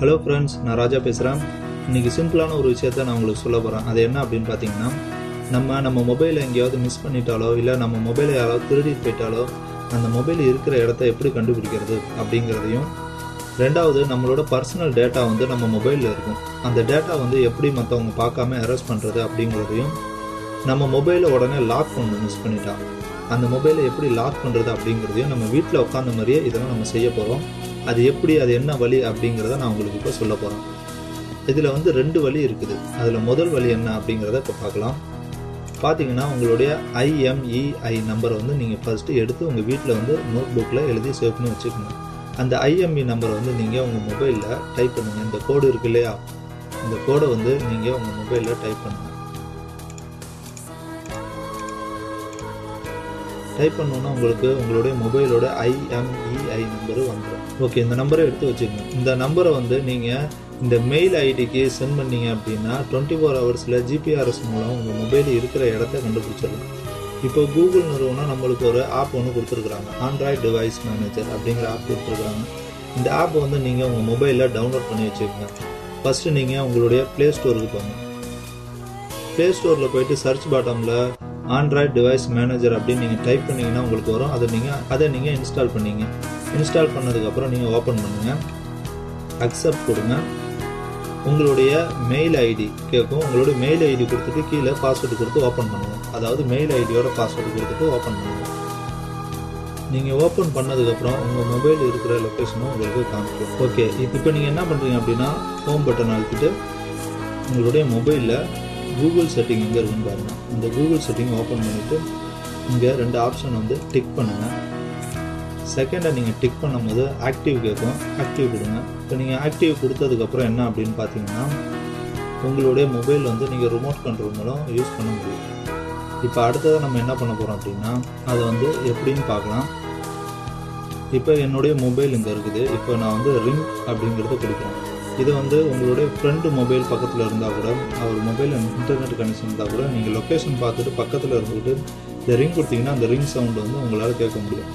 Hello friends நான் ராஜா பேசுகிறேன் இன்றைக்கி சிம்பிளான ஒரு விஷயத்த நான் உங்களுக்கு சொல்ல போகிறேன் அது என்ன அப்படின்னு பார்த்தீங்கன்னா நம்ம நம்ம மொபைலை எங்கேயாவது மிஸ் பண்ணிட்டாலோ இல்லை நம்ம மொபைலை யாராவது திருடிட்டு போயிட்டாலோ அந்த மொபைல் இருக்கிற இடத்த எப்படி கண்டுபிடிக்கிறது அப்படிங்கிறதையும் ரெண்டாவது நம்மளோட பர்சனல் டேட்டா வந்து நம்ம மொபைலில் இருக்கும். அந்த டேட்டா வந்து எப்படி மற்றவங்க பார்க்காம அரெஸ்ட் பண்ணுறது அப்படிங்கிறதையும் நம்ம மொபைலை உடனே லாக் பண்ணணும் மிஸ் பண்ணிட்டா. அந்த மொபைலை எப்படி லாக் பண்ணுறது அப்படிங்கிறதையும் நம்ம வீட்டில் உட்காந்த மாதிரியே இதெல்லாம் நம்ம செய்ய போகிறோம் அது எப்படி அது என்ன வழி அப்படிங்கிறத நான் உங்களுக்கு இப்போ சொல்ல போகிறேன் இதில் வந்து ரெண்டு வழி இருக்குது. அதில் முதல் வழி என்ன அப்படிங்கிறத இப்போ பார்க்கலாம். பார்த்தீங்கன்னா உங்களுடைய ஐஎம்இஐ நம்பரை வந்து நீங்கள் ஃபஸ்ட்டு எடுத்து உங்கள் வீட்டில் வந்து நோட் புக்கில் எழுதி சேவ் பண்ணி வச்சுக்கணும். அந்த ஐஎம்இ நம்பரை வந்து நீங்கள் உங்கள் மொபைலில் டைப் பண்ணுங்கள் இந்த கோடு இருக்கு இல்லையா? இந்த கோடை வந்து நீங்கள் உங்கள் மொபைலில் டைப் பண்ணுங்கள் டைப் பண்ணோன்னா உங்களுக்கு உங்களுடைய மொபைலோட ஐஎம்இஐ நம்பரு வந்துடும் ஓகே இந்த நம்பரை எடுத்து வச்சுக்கோங்க. இந்த நம்பரை வந்து நீங்கள் இந்த மெயில் ஐடிக்கு சென்ட் பண்ணீங்க அப்படின்னா டுவெண்ட்டி ஃபோர் ஹவர்ஸில் ஜிபிஆர்எஸ் மூலம் உங்கள் மொபைல் இருக்கிற இடத்த கண்டுபிடிச்சிடலாம். இப்போ கூகுள் நிறுவனம் நம்மளுக்கு ஒரு ஆப் ஒன்று கொடுத்துருக்குறாங்க. ஆண்ட்ராய்டு டிவைஸ் மேனேஜர் அப்படிங்கிற ஆப் கொடுத்துருக்குறாங்க. இந்த ஆப் வந்து நீங்கள் உங்கள் மொபைலில் டவுன்லோட் பண்ணி வச்சுக்கோங்க. ஃபஸ்ட்டு நீங்கள் உங்களுடைய ப்ளே ஸ்டோருக்கு போங்க. ப்ளே ஸ்டோரில் போயிட்டு சர்ச் பாட்டமில் ஆண்ட்ராய்ட் டிவைஸ் மேனேஜர் அப்படின்னு நீங்கள் டைப் பண்ணிங்கன்னா உங்களுக்கு வரும். அதை நீங்கள் அதை நீங்கள் இன்ஸ்டால் பண்ணீங்க. இன்ஸ்டால் பண்ணதுக்கப்புறம் நீங்கள் ஓப்பன் பண்ணுங்கள் அக்செப்ட் கொடுங்க. உங்களுடைய மெயில் ஐடி கேட்கும் உங்களுடைய மெயில் ஐடி கொடுத்துட்டு கீழே பாஸ்வேர்டு கொடுத்து ஓப்பன் பண்ணுங்கள் அதாவது மெயில் ஐடியோட பாஸ்வேர்டு கொடுத்துட்டு ஓப்பன் பண்ணுங்கள் நீங்கள் ஓப்பன் பண்ணதுக்கப்புறம் உங்கள் மொபைல் இருக்கிற லொக்கேஷனும் உங்களுக்கு காமிக்கும். ஓகே இப்போ நீங்கள் என்ன பண்ணுறீங்க அப்படின்னா ஹோம் பட்டன் அழுத்திட்டு உங்களுடைய மொபைலில் கூகுள் செட்டிங் எங்கே இருக்குன்னு பாருங்கள் இந்த கூகுள் செட்டிங் ஓப்பன் பண்ணிவிட்டு இங்கே ரெண்டு ஆப்ஷன் வந்து டிக் பண்ணுங்கள் செகண்டை நீங்கள் டிக் பண்ணும்போது ஆக்டிவ் கேட்கும். ஆக்டிவ் கொடுங்க. இப்போ நீங்கள் ஆக்டிவ் கொடுத்ததுக்கப்புறம் என்ன அப்படின்னு பார்த்தீங்கன்னா உங்களுடைய மொபைல் வந்து நீங்கள் ரிமோட் கண்ட்ரோல் மூலம் யூஸ் பண்ண முடியும். இப்போ அடுத்ததாக நம்ம என்ன பண்ண போகிறோம் அப்படின்னா அதை வந்து எப்படின்னு பார்க்கலாம். இப்போ என்னுடைய மொபைல் இங்கே இருக்குது. இப்போ நான் வந்து ரிங் அப்படிங்கிறத கொடுக்குறேன். இது வந்து உங்களுடைய ஃப்ரெண்டு மொபைல் பக்கத்தில் இருந்தால் கூட அவர் மொபைல் இன்டர்நெட் கனெக்ஷன் இருந்தால் கூட நீங்கள் லொக்கேஷன் பார்த்துட்டு பக்கத்தில் இருந்துக்கிட்டு இந்த ரிங் கொடுத்தீங்கன்னா அந்த ரிங் சவுண்ட் வந்து உங்களால் கேட்க முடியும்.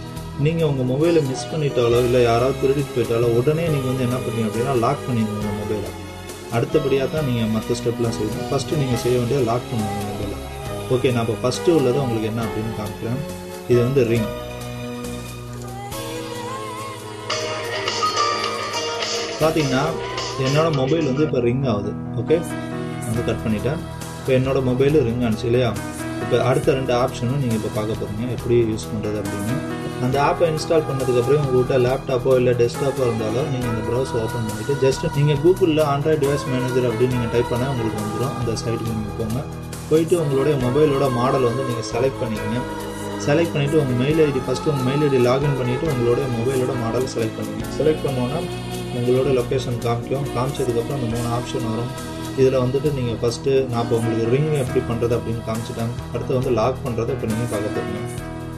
நீங்கள் உங்கள் மொபைலை மிஸ் பண்ணிட்டாலோ இல்லை யாராவது திருடிட்டு போயிட்டாலோ உடனே நீங்கள் வந்து என்ன பண்ணீங்க அப்படின்னா லாக் பண்ணிடுங்க உங்கள் மொபைலை அடுத்தபடியாக தான் நீங்கள் மற்ற ஸ்டெப்லாம் செய்யணும். ஃபஸ்ட்டு நீங்கள் செய்ய வேண்டிய லாக் பண்ணுவோம் மொபைலை ஓகே நான் இப்போ ஃபஸ்ட்டு உள்ளதை உங்களுக்கு என்ன அப்படின்னு காமிக்கிறேன். இது வந்து ரிங் பார்த்தீங்கன்னா என்னோட மொபைல் வந்து இப்போ ரிங் ஆகுது. ஓகே வந்து கட் பண்ணிட்டேன். இப்போ என்னோட மொபைலு ரிங் ஆனிச்சு இல்லையா? இப்போ அடுத்த ரெண்டு ஆப்ஷனும் நீங்கள் இப்போ பார்க்க போகிறீங்க எப்படி யூஸ் பண்ணுறது அப்படின்னு. அந்த ஆப்பை இன்ஸ்டால் பண்ணதுக்கப்புறம் உங்கள்கிட்ட லேப்டாப்போ இல்லை டெஸ்க்டாப்போ இருந்தாலும் நீங்கள் அந்த ப்ரௌசர் ஓப்பன் பண்ணிவிட்டு ஜஸ்ட் நீங்கள் கூகுளில் ஆண்ட்ராய்டு டிவைஸ் மேனேஜர் அப்படின்னு நீங்கள் டைப் பண்ணால் உங்களுக்கு வந்துடும் அந்த சைட்டுக்கு நீங்கள் போங்க. போயிட்டு உங்களுடைய மொபைலோட மாடல் வந்து நீங்கள் செலக்ட் பண்ணிக்கங்க. செலக்ட் பண்ணிவிட்டு உங்கள் மெயில் ஐடி ஃபஸ்ட்டு உங்கள் மெயில் ஐடி லாகின் பண்ணிவிட்டு உங்களுடைய மொபைலோட மாடல் செலக்ட் பண்ணுங்கள் செலக்ட் பண்ணோன்னா உங்களோட லொக்கேஷன் காமிக்கும். காமிச்சதுக்கப்புறம் அந்த மூணு ஆப்ஷன் வரும். இதில் வந்துட்டு நீங்கள் ஃபஸ்ட்டு நான் இப்போ உங்களுக்கு ரிங் எப்படி பண்ணுறது அப்படின்னு காமிச்சிட்டாங்க அடுத்து வந்து லாக் பண்ணுறதை இப்போ நீங்கள் பார்க்க போகிறீங்க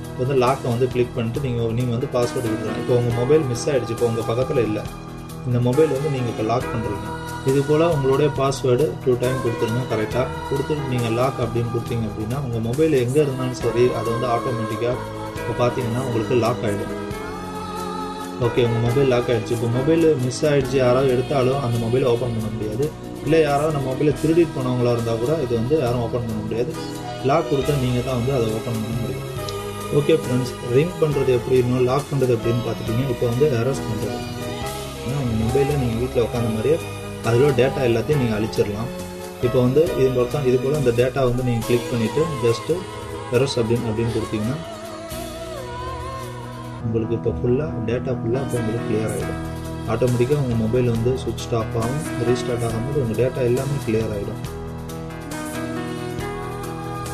இப்போ வந்து லாக்கை வந்து கிளிக் பண்ணிட்டு நீங்கள் நீங்கள் வந்து பாஸ்வேர்டு கொடுக்குறீங்க இப்போ உங்கள் மொபைல் மிஸ் ஆகிடுச்சு இப்போ உங்கள் பக்கத்தில் இல்லை. இந்த மொபைல் வந்து நீங்கள் இப்போ லாக் பண்ணுறீங்க இது போல் உங்களுடைய பாஸ்வேர்டு டூ டைம் கொடுத்துருங்க. கரெக்டாக கொடுத்துட்டு நீங்கள் லாக் அப்படின்னு கொடுத்தீங்க அப்படின்னா உங்கள் மொபைல் எங்கே இருந்தாலும் சரி அது வந்து ஆட்டோமேட்டிக்காக இப்போ பார்த்தீங்கன்னா உங்களுக்கு லாக் ஆகிடும் ஓகே உங்கள் மொபைல் லாக் ஆகிடுச்சு இப்போ மொபைல் மிஸ் ஆகிடுச்சு யாராவது எடுத்தாலும் அந்த மொபைலை ஓப்பன் பண்ண முடியாது. இல்லை யாராவது நம்ம மொபைலை திருடிட்டு போனவங்களா இருந்தால் கூட இது வந்து யாரும் ஓப்பன் பண்ண முடியாது. லாக் கொடுத்தா நீங்கள் தான் வந்து அதை ஓப்பன் பண்ண முடியும். ஓகே ஃப்ரெண்ட்ஸ் ரிங் பண்ணுறது எப்படி இன்னும் லாக் பண்ணுறது எப்படின்னு பார்த்துட்டீங்க. இப்போ வந்து அரெஸ்ட் பண்ணுறது ஏன்னா உங்கள் மொபைலில் நீங்கள் வீட்டில் உட்காந்த மாதிரியே அதில் டேட்டா எல்லாத்தையும் நீங்கள் அழிச்சிடலாம். இப்போ வந்து இது போல் தான் இது போல் அந்த டேட்டா வந்து நீங்கள் கிளிக் பண்ணிவிட்டு ஜஸ்ட்டு எரஸ் அப்படின்னு அப்படின்னு கொடுத்தீங்கன்னா உங்களுக்கு இப்போ ஃபுல்லாக டேட்டா ஃபுல்லாக இப்போ உங்களுக்கு கிளியர் ஆகிடும் ஆட்டோமேட்டிக்காக உங்கள் மொபைல் வந்து சுவிட்ச் ஆஃப் ஆகும் ரீஸ்டார்ட் ஆகும்போது உங்கள் டேட்டா எல்லாமே கிளியர் ஆகிடும்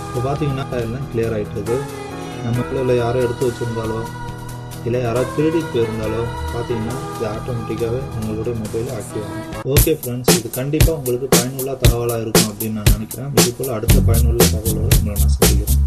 இப்போ பார்த்தீங்கன்னா எல்லாம் கிளியர் ஆகிட்டுருக்கு நமக்குள்ள இல்லை யாரோ எடுத்து வச்சுருந்தாலோ இல்லை யாராவது திருடி போயிருந்தாலோ பார்த்தீங்கன்னா இது ஆட்டோமேட்டிக்காகவே உங்களுடைய மொபைல் ஆக்டிவ் ஆகும். ஓகே ஃப்ரெண்ட்ஸ் இது கண்டிப்பாக உங்களுக்கு பயனுள்ள தகவலாக இருக்கும் அப்படின்னு நான் நினைக்கிறேன். இது போல் அடுத்த பயனுள்ள தகவலோடு உங்களை நான் சொல்லிக்கிறேன்